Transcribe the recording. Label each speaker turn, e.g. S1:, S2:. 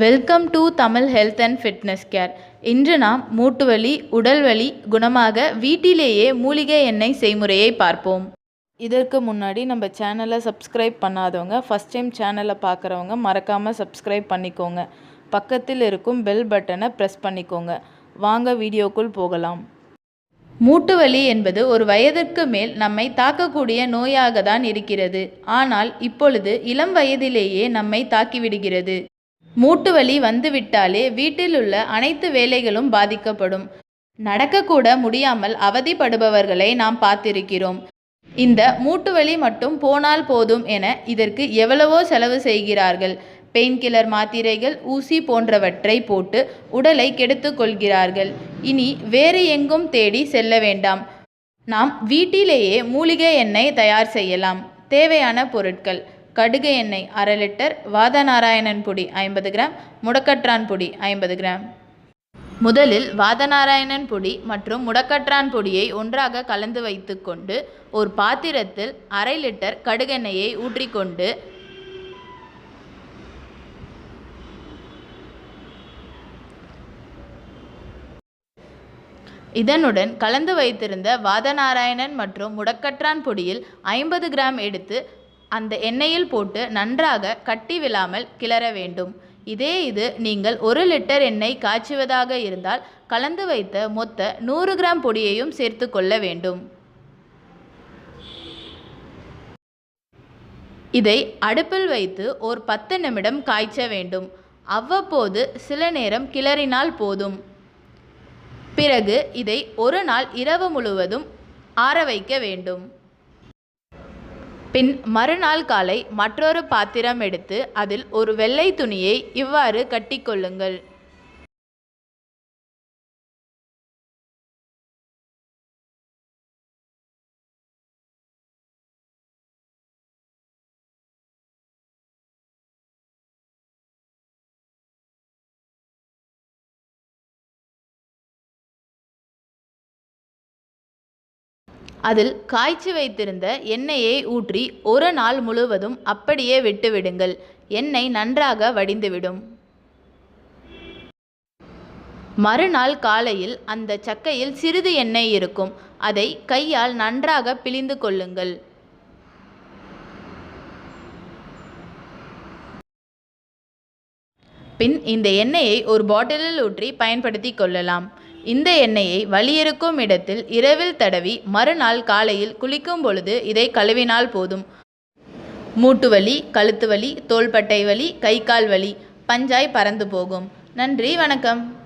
S1: Welcome to Tamil health and fitness care இன்று நாம் மூட்டு வலி உடல் வலி குணமாக வீட்டிலேயே மூலிகை எண்ணெய் செய்முறையை பார்ப்போம். இதற்கு முன்னாடி நம்ம சேனலை சப்ஸ்கிரைப் பண்ணாதவங்க ஃபஸ்ட் டைம் சேனலை பார்க்குறவங்க மறக்காமல் சப்ஸ்கிரைப் பண்ணிக்கோங்க. பக்கத்தில் இருக்கும் பெல் பட்டனை ப்ரெஸ் பண்ணிக்கோங்க. வாங்க வீடியோக்குள் போகலாம். மூட்டு வலி என்பது ஒரு வயதிற்கு மேல் நம்மை தாக்கக்கூடிய நோயாக தான் இருக்கிறது. ஆனால் இப்பொழுது இளம் வயதிலேயே நம்மை தாக்கிவிடுகிறது. மூட்டு வலி வந்துவிட்டாலே வீட்டில் உள்ள அனைத்து வேலைகளும் பாதிக்கப்படும். நடக்கக்கூட முடியாமல் அவதிப்படுபவர்களை நாம் பார்த்திருக்கிறோம். இந்த மூட்டு வலி மட்டும் போனால் போதும் என இதற்கு எவ்வளவோ செலவு செய்கிறார்கள். பெயின் கில்லர் மாத்திரைகள் ஊசி போன்றவற்றை போட்டு உடலை கெடுத்து கொள்கிறார்கள். இனி வேறு எங்கும் தேடி செல்ல வேண்டாம். நாம் வீட்டிலேயே மூலிகை எண்ணெய் தயார் செய்யலாம். தேவையான பொருட்கள். கடுகு எண்ணெய் அரை லிட்டர் வாதநாராயணன் பொடி ஐம்பது கிராம் முடக்கற்றான் பொடி ஐம்பது கிராம். முதலில் வாதநாராயணன் பொடி மற்றும் முடக்கற்றான் பொடியை ஒன்றாக கலந்து வைத்துக்கொண்டு ஒரு பாத்திரத்தில் அரை லிட்டர் கடுகெண்ணெயை ஊற்றிக்கொண்டு இதனுடன் கலந்து வைத்திருந்த வாதநாராயணன் மற்றும் முடக்கற்றான் பொடியில் ஐம்பது கிராம் எடுத்து அந்த எண்ணெயில் போட்டு நன்றாக கட்டி விழாமல் கிளற வேண்டும். இதே இது நீங்கள் ஒரு லிட்டர் எண்ணெய் காய்ச்சுவதாக இருந்தால் கலந்து வைத்த மொத்த நூறு கிராம் பொடியையும் சேர்த்து கொள்ள வேண்டும். இதை அடுப்பில் வைத்து ஒரு பத்து நிமிடம் காய்ச்ச வேண்டும். அவ்வப்போது சில நேரம் கிளறினால் போதும். பிறகு இதை ஒரு நாள் இரவு முழுவதும் ஆற வைக்க வேண்டும். பின் மறுநாள் காலை மற்றொரு பாத்திரம் எடுத்து அதில் ஒரு வெள்ளை துணியை இவ்வாறு கட்டிக்கொள்ளுங்கள். அதில் காய்ச்சி வைத்திருந்த எண்ணெயை ஊற்றி ஒரு நாள் முழுவதும் அப்படியே விட்டுவிடுங்கள். எண்ணெய் நன்றாக வடிந்துவிடும். மறுநாள் காலையில் அந்த சக்கையில் சிறிது எண்ணெய் இருக்கும். அதை கையால் நன்றாக பிழிந்து கொள்ளுங்கள். பின் இந்த எண்ணெயை ஒரு பாட்டிலில் ஊற்றி பயன்படுத்தி கொள்ளலாம். இந்த எண்ணெயை வலியிருக்கும் இடத்தில் இரவில் தடவி மறுநாள் காலையில் குளிக்கும் பொழுது இதை கழுவினால் போதும். மூட்டு வலி கழுத்து வலி தோள்பட்டை வலி கை கால் வலி பஞ்சாய் பறந்து போகும். நன்றி வணக்கம்.